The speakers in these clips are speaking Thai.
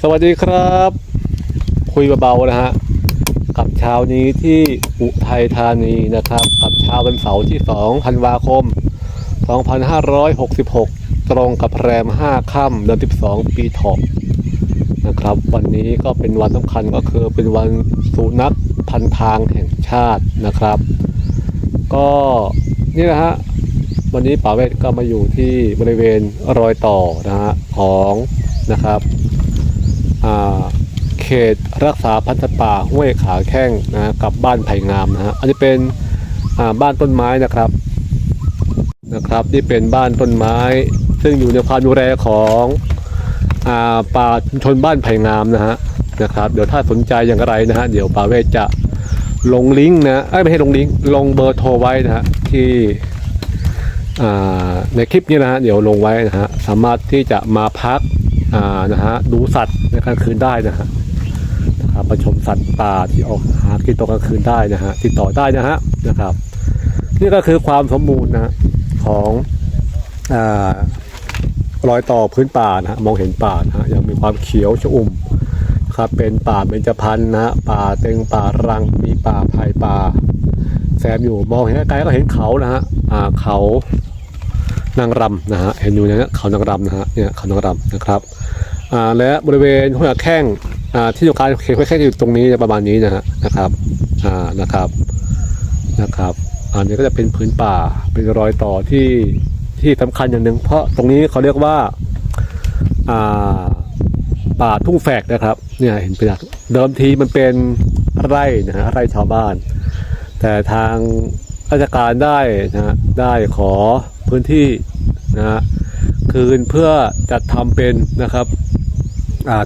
สวัสดีครับ คุยเบาๆนะฮะกับเช้านี้ที่อุทัยธานีนะครับ กับเช้าวันเสาร์ที่2ธันวาคม 2566 ตรงกับแรม 5 ค่ำเดือน12 ปีถาะนะครับ วันนี้ก็เป็นวันสำคัญก็คือเป็นวันสุนัขพันทางแห่งชาตินะครับ ก็นี่นะฮะวันนี้ป่าเวทก็มาอยู่ที่บริเวณรอยต่อนะฮะของ นะครับเขตรักษาพันธุ์ป่าห้วยขาแข้งนะกับบ้านไผ่งามนะฮะอันนี้เป็นบ้านต้นไม้นะครับนะครับ นี่เป็นบ้านต้นไม้ ซึ่งอยู่ในความดูแลของอป่าชุมชนบ้านไผ่งามนะฮะนะครับ เดี๋ยวถ้าสนใจอย่างไรนะฮะเดี๋ยวป่าเวจะลงลิงก์นะเอ้ไม่ให้ลงลิงก์ลงเบอร์โทรไว้นะฮะที่ในคลิปนี้นะฮะเดี๋ยวลงไว้นะฮะสามารถที่จะมาพัก นะฮะดูสัตว์ในกลางคืนได้นะฮะนะครับมาชมสัตว์ป่าที่ออกหากินตอนกลางคืนได้นะฮะติดต่อได้นะฮะนะครับ นี่ก็คือความสมบูรณ์นะของอ่ารอยต่อพื้นป่านะฮะมองเห็นป่านะฮะยังมีความเขียวชอุ่มครับเป็นป่าเบญจพรรณนะป่าเต็งป่ารังมีป่าไผ่ป่า แซมอยู่มองเห็นไกลก็เห็นเขานะฮะอ่าเขา นางรำนะฮะเห็นอยู่เนี่ยเขานางรำนะฮะเนี่ยเขานางรำนะครับอ่าและบริเวณห้วยแข้งอ่าที่อยู่การเขตห้วยแข้งอยู่ตรงนี้ประมาณนี้นะฮะนะครับอ่านะครับนะครับ อันนี้ก็จะเป็นพื้นป่าเป็นรอยต่อที่ที่สำคัญอย่างหนึ่งเพราะตรงนี้เขาเรียกว่าอ่าป่าทุ่งแฝกนะครับเนี่ยเห็นเป็นเดิมทีมันเป็นไร่นะฮะไร่ชาวบ้าน แต่ทางราชการได้นะฮะได้ขอ พื้นที่นะฮะคืนเพื่อจัดทำเป็นนะครับ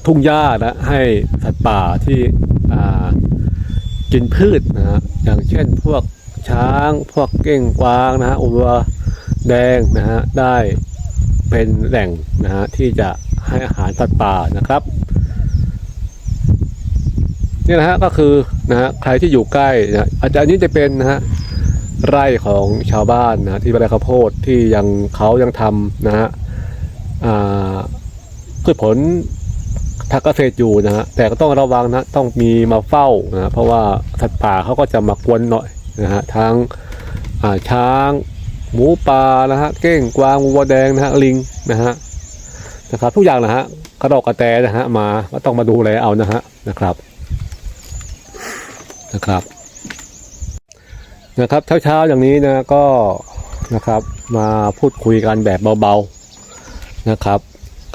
ทุ่งหญ้านะให้สัตว์ป่าที่อ่ากินพืชนะฮะอย่างเช่นพวกช้างพวกเก้งกวางนะฮะอุวัวแดงนะฮะได้เป็นแหล่งนะฮะที่จะให้อาหารสัตว์ป่านะครับนี่นะฮะก็คือนะฮะใครที่อยู่ใกล้นะอาจจะอันนี้จะเป็นนะฮะ ไร่ของชาวบ้านนะที่ไร่ข้าวโพดที่ยังเขายังทำนะฮะพืชผลทางเกษตรอยู่นะฮะแต่ก็ต้องระวังนะต้องมีมาเฝ้านะเพราะว่าสัตว์ป่าเขาก็จะมากวนหน่อยนะฮะทั้งช้าง หมูป่านะฮะเก้งกวางวัวแดงนะฮะลิงนะฮะนะครับทุกอย่างนะฮะกระดอกกระแตนะฮะมาก็ต้องมาดูแลเอานะฮะนะครับนะครับ นะครับเช้าๆอย่างนี้นะก็นะครับมาพูดคุยกันแบบเบาๆนะครับ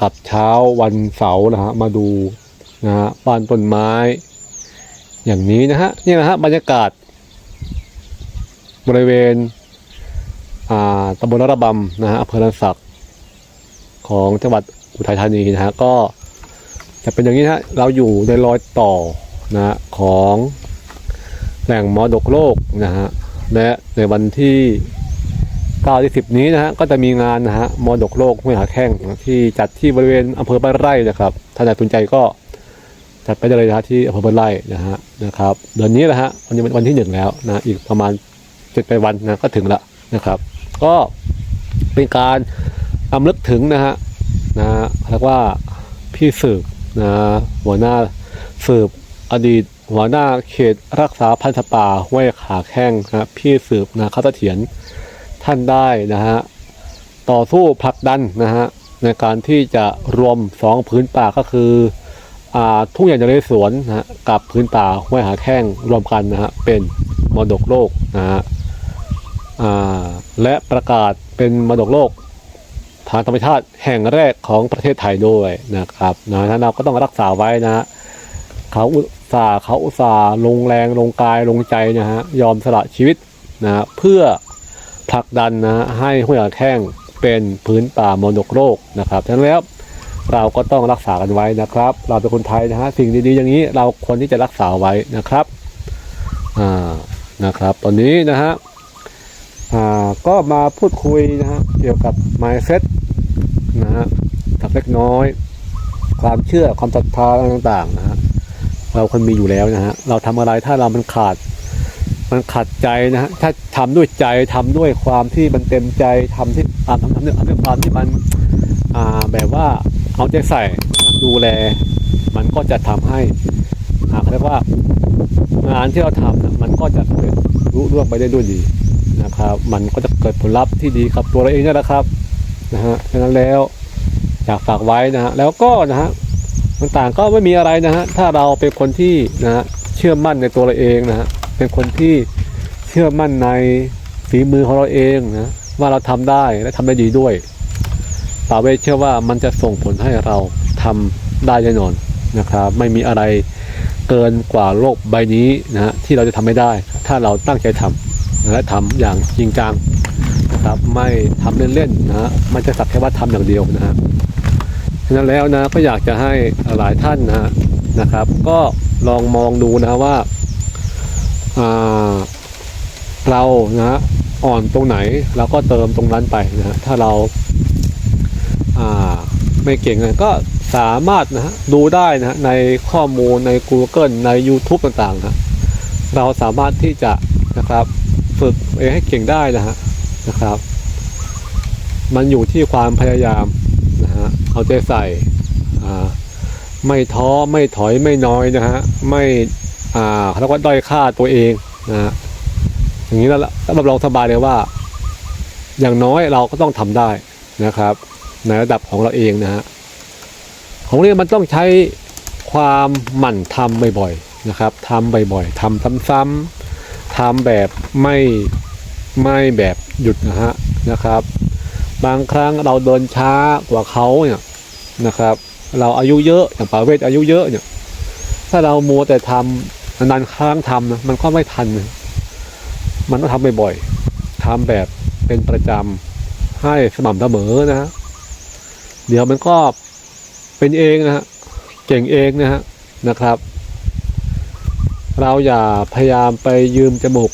กับเช้าวันเสาร์นะฮะมาดูนะฮะบ้านต้นไม้ อย่างนี้นะฮะนี่นะฮะบรรยากาศ บริเวณอ่าตำบลระบำนะฮะอำเภอลันสักของจังหวัดอุทัยธานีนะฮะก็จะเป็นอย่างนี้ฮะเราอยู่ในรอยต่อนะฮะของแหล่งมรดกโลกนะฮะ และในวันที่9ที่10 นี้นะฮะก็จะมีงานนะฮะมรดกโลกห้วยหาแข้งที่จัดที่บริเวณอำเภอบ้านไร่นะครับถ้าอยากสนใจก็จัดไปได้เลยนะที่อำเภอบ้านไร่นะฮะนะครับเดือนนี้แหละฮะวันนี้วันที่หนึ่งแล้วนะอีกประมาณเจ็ดไปวันนะก็ถึงละนะครับ ก็เป็นการรำลึกถึงนะฮะนะเรียกว่าพี่สืบนะหัวหน้าสืบอดีต หัวหน้าเขตรักษาพันธุ์ป่าห้วยขาแข้งนะครับพี่สืบนะเขาเสถียรท่านได้นะฮะต่อสู้ผลักดันนะฮะในการที่จะรวมสองพื้นป่าก็คืออ่าทุ่งใหญ่นเรศวรนะฮะกับพื้นป่าห้วยหาแข้งรวมกันนะฮะเป็นมรดกโลกนะฮะอ่าและประกาศเป็นมรดกโลกทางธรรมชาติแห่งแรกของประเทศไทยด้วยนะครับนะเราก็ต้องรักษาไว้นะฮะเขา สาเขาอุตสาลงแรงลงกายลงใจนะฮะยอมสละชีวิตนะฮะเพื่อผลักดันนะฮะให้ห้วยแข้งเป็นพื้นป่ามรดกโลกนะครับฉะนั้นแล้วเราก็ต้องรักษากันไว้นะครับ เราเป็นคนไทยนะฮะสิ่งดีๆอย่างนี้เราควรที่จะรักษาไว้นะครับอ่านะครับ ตอนนี้นะฮะอ่าก็มาพูดคุยนะฮะเกี่ยวกับ mindset นะฮะสักเล็กน้อย ความเชื่อความศรัทธาต่างๆนะ เราคนมีอยู่แล้วนะฮะเราทำอะไรถ้าเรามันขาด มันขัดใจนะฮะถ้าทำด้วยใจทำด้วยความที่มันเต็มใจทำที่ทำทำทำด้วยทำด้วยความที่มันอ่าแบบว่าเอาใจใส่ดูแล มันก็จะทำให้หากเรียกว่างานที่เราทำนะมันก็จะเกิดรุ่ร่วงไปได้ด้วยดีนะครับ มันก็จะเกิดผลลัพธ์ที่ดีกับตัวเราเองนี่แหละครับนะฮะดังนั้นแล้วอยากฝากไว้นะฮะแล้วก็นะฮะ ต่างๆ ก็ไม่มีอะไรนะฮะ ถ้าเราเป็นคนที่นะฮะเชื่อมั่นในตัวเราเองนะฮะ เป็นคนที่เชื่อมั่นในฝีมือของเราเองนะ ว่าเราทำได้และทำได้ดีด้วยป่าเวเชื่อว่ามันจะส่งผลให้เราทำได้แน่นอนนะครับ ไม่มีอะไรเกินกว่าโลกใบนี้นะฮะที่เราจะทำไม่ได้ ถ้าเราตั้งใจทำและทำอย่างจริงจังนะครับ ไม่ทำเล่นๆนะฮะไม่จะสักแค่ว่าทำอย่างเดียวนะฮะ ฉะนั้นแล้วนะก็อยากจะให้หลายท่านนะนะครับ ก็ลองมองดูนะว่าาเรานะอ่อนตรงไหนเราก็เติมตรงนั้นไปนะถ้าเราาไม่เก่งนะก็สามารถนะดูได้นะในข้อมูลใน Google ใน YouTube ต่างๆนะเราสามารถที่จะนะครับฝึกเองให้เก่งได้นะฮะนะครับ มันอยู่ที่ความพยายาม เอาใจใส่ไม่ท้อไม่ถอยไม่น้อยนะฮะไม่อ่าเขาเรียกว่าด้อยค่าตัวเองนะฮะอย่างนี้แล้วแล้วรับรองสบายเลยว่า อย่างน้อยเราก็ต้องทำได้นะครับ ในระดับของเราเองนะฮะของเรียนมันต้องใช้ความหมั่นทำบ่อยๆนะครับทำบ่อยๆทำซ้ำๆทำแบบไม่ไม่แบบหยุดนะฮะนะครับ บางครั้งเราเดินช้ากว่าเขาเนี่ยนะครับ เราอายุเยอะอย่างป่าเวทอายุเยอะเนี่ย ถ้าเรามัวแต่ทำนานครั้งทำนะมันก็ไม่ทัน มันต้องทำบ่อยๆทำแบบเป็นประจำให้สม่ำเสมอนะฮะเดี๋ยวมันก็เป็นเองนะฮะเก่งเองนะฮะนะครับ เราอย่าพยายามไปยืมจมูก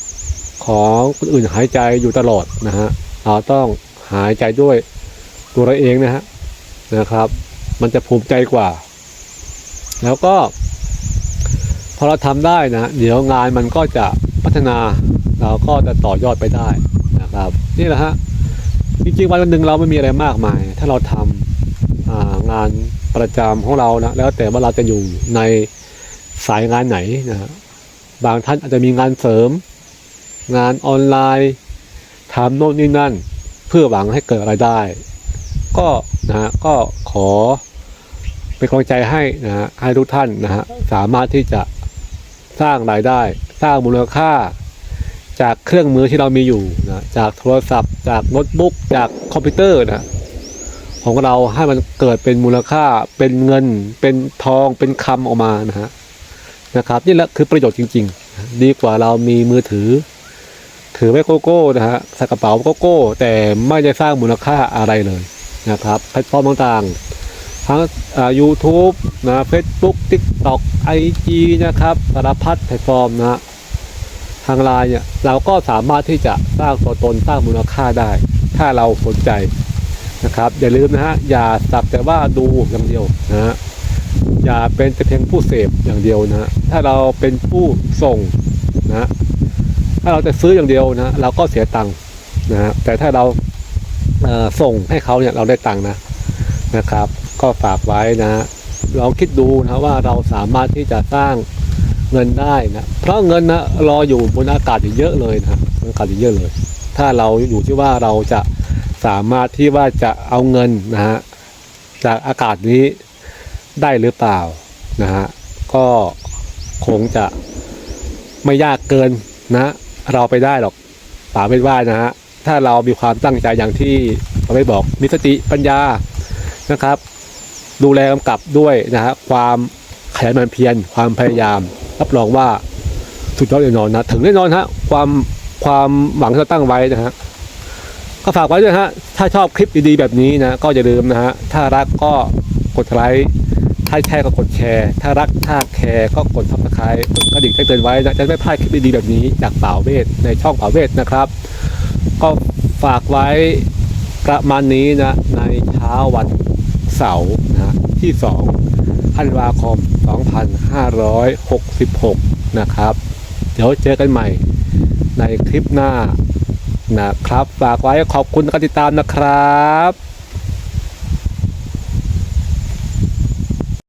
ของคนอื่นหายใจอยู่ตลอดนะฮะเราต้อง หายใจด้วยตัวเราเองนะฮะนะครับ มันจะภูมิใจกว่า แล้วก็ พอเราทำได้นะเดี๋ยวงานมันก็จะพัฒนาเราก็จะต่อยอดไปได้นะครับ นี่แหละฮะจริงๆวันหนึ่งเราไม่มีอะไรมากมาย ถ้าเราทำอ่างานประจำของเรานะแล้วแต่ว่าเราจะอยู่ในสายงานไหนนะฮะบางท่านอาจจะมีงานเสริม งานออนไลน์ทำโน่นนี่นั่น เพื่อหวังให้เกิดรายได้ ก็นะฮะก็ขอเป็นกำลังใจให้นะฮะให้ทุกท่านนะฮะสามารถที่จะสร้างรายได้ สร้างมูลค่า จากเครื่องมือที่เรามีอยู่นะจากโทรศัพท์ จากโน้ตบุ๊กจากคอมพิวเตอร์นะของเราให้มันเกิดเป็นมูลค่าเป็นเงิน เป็นทองเป็นคำออกมานะฮะนะครับนี่แหละคือประโยชน์จริง ๆ ดีกว่าเรามีมือถือ ถือไว้โกโก้นะฮะใส่กระเป๋าโกโก้ แต่ไม่ได้สร้างมูลค่าอะไรเลยนะครับแพลตฟอร์มต่างๆ ทั้งอ่า YouTube นะเฟซบุ๊กทิกตอกไอจีนะครับสารพัดแพลตฟอร์มนะฮะทางไลน์เนี่ยเราก็สามารถที่จะสร้างตัวตนสร้างมูลค่าได้ ถ้าเราสนใจนะครับ อย่าลืมนะฮะอย่าสักแต่ว่าดูอย่างเดียวนะฮะอย่าเป็นแต่เพียงผู้เสพอย่างเดียวนะฮะถ้าเราเป็นผู้ส่งนะ ถ้าเราจะซื้ออย่างเดียวนะเราก็เสียตังค์นะฮะแต่ถ้าเราส่งให้เขาเนี่ยเราได้ตังค์นะนะครับ ก็ฝากไว้นะ ลองคิดดูนะว่าเราสามารถที่จะสร้างเงินได้นะเพราะเงินนะรออยู่บนอากาศอีกเยอะเลยนะบนอากาศอีกเยอะเลย ถ้าเราอยู่ที่ว่าเราจะสามารถที่ว่าจะเอาเงินนะฮะจากอากาศนี้ได้หรือเปล่านะฮะก็คงจะไม่ยากเกินนะ เราไปได้หรอกป่าไม่ว่านะฮะถ้าเรามีความตั้งใจอย่างที่เราไม่บอกมีสติปัญญานะครับ ดูแลกำกับด้วยนะฮะความขยันหมั่นเพียรความพยายาม รับรองว่าสุดยอดแน่นอนนะถึงแน่นอนฮะความความหวังที่เราตั้งไว้นะฮะก็ฝากไว้ด้วยฮะถ้าชอบคลิปดีๆแบบนี้นะก็อย่าลืมนะฮะถ้ารักก็กดไลค์ ถ้าแชร์ก็กดแชร์ ถ้ารักถ้าแคร์ก็กดซับสไครต์กระดิ่งแจ้งเตือนไว้นะจะไม่พลาดคลิปดีๆแบบนี้จากป่าเวทในช่องป่าเวทนะครับ ก็ฝากไว้ประมาณนี้นะในเช้าวันเสาร์นะที่2ธันวาคม 2566 นะครับ เดี๋ยวเจอกันใหม่ในคลิปหน้านะครับ ฝากไว้ขอบคุณการติดตามนะครับ